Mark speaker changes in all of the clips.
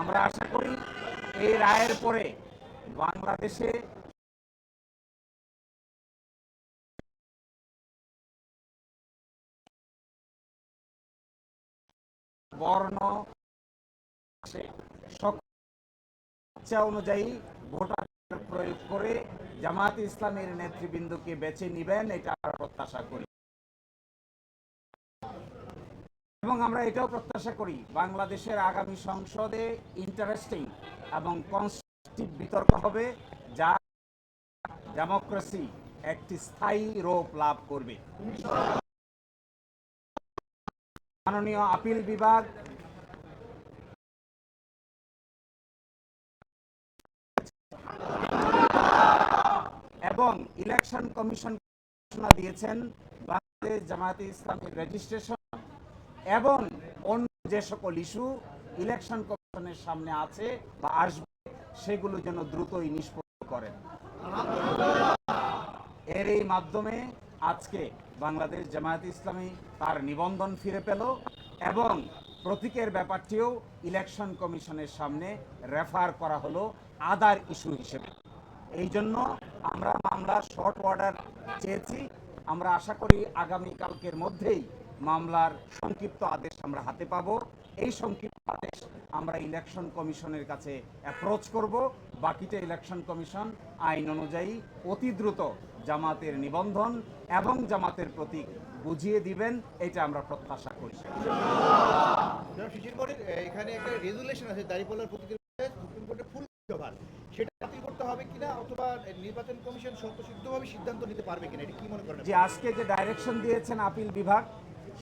Speaker 1: আমরা আশা করি এই রায়ের পরে বাংলাদেশে বর্ণ ইচ্ছা অনুযায়ী ভোটার প্রয়োগ করে জামাত ইসলামের নেতৃবৃন্দকে বেছে নিবেন, এটা আমরা প্রত্যাশা করি। এবং আমরা এটাও প্রত্যাশা করি বাংলাদেশের আগামী সংসদে ইন্টারেস্টিং এবং কনস্ট্রাকটিভ বিতর্ক হবে যা ডেমোক্রেসি একটি স্থায়ী রূপ লাভ করবে। মাননীয় আপিল বিভাগ এবং ইলেকশন কমিশন ঘোষণা দিয়েছেন বাংলাদেশ জামায়াতে ইসলামের রেজিস্ট্রেশন এবং অন্য যে সকল ইস্যু ইলেকশন কমিশনের সামনে আছে বা আসবে, সেগুলো যেন দ্রুতই নিষ্পত্তি করেন। এর এই মাধ্যমে আজকে বাংলাদেশ জামায়াত ইসলামী তার নিবন্ধন ফিরে পেল এবং প্রতীকের ব্যাপারটিও ইলেকশন কমিশনের সামনে রেফার করা হলো আদার ইস্যু হিসেবে। এই জন্য আমরা মামলার শর্ট অর্ডার চেয়েছি। আমরা আশা করি আগামীকালকের মধ্যেই মামলার সংক্ষিপ্ত আদেশ আমরা হাতে পাব। এই সংক্ষিপ্ত আদেশ আমরা ইলেকশন কমিশনের কাছে অ্যাপ্রোচ করব। বাকিটা ইলেকশন কমিশন আইন অনুযায়ী অতি দ্রুত জামাতের নিবন্ধন এবং জামাতের প্রতীক বুঝিয়ে দিবেন এটা আমরা প্রত্যাশা করি।
Speaker 2: জনাব শিশির কোর্টের এখানে একটা রেজুলেশন আছে দাঁড়িপাল্লার প্রতীকের সুপ্রিম কোর্টে ফুল সেটা বাতিল করতে হবে কিনা অথবা নির্বাচন কমিশন স্বতঃসিদ্ধভাবে সিদ্ধান্ত নিতে পারবে কিনা এটা কি মনে করেন
Speaker 1: যে আজকে যে ডাইরেকশন দিয়েছেন আপিল বিভাগ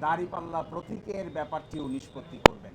Speaker 1: দাড়িপাল্লা প্রতীকের ব্যাপারটিও নিষ্পত্তি করবেন।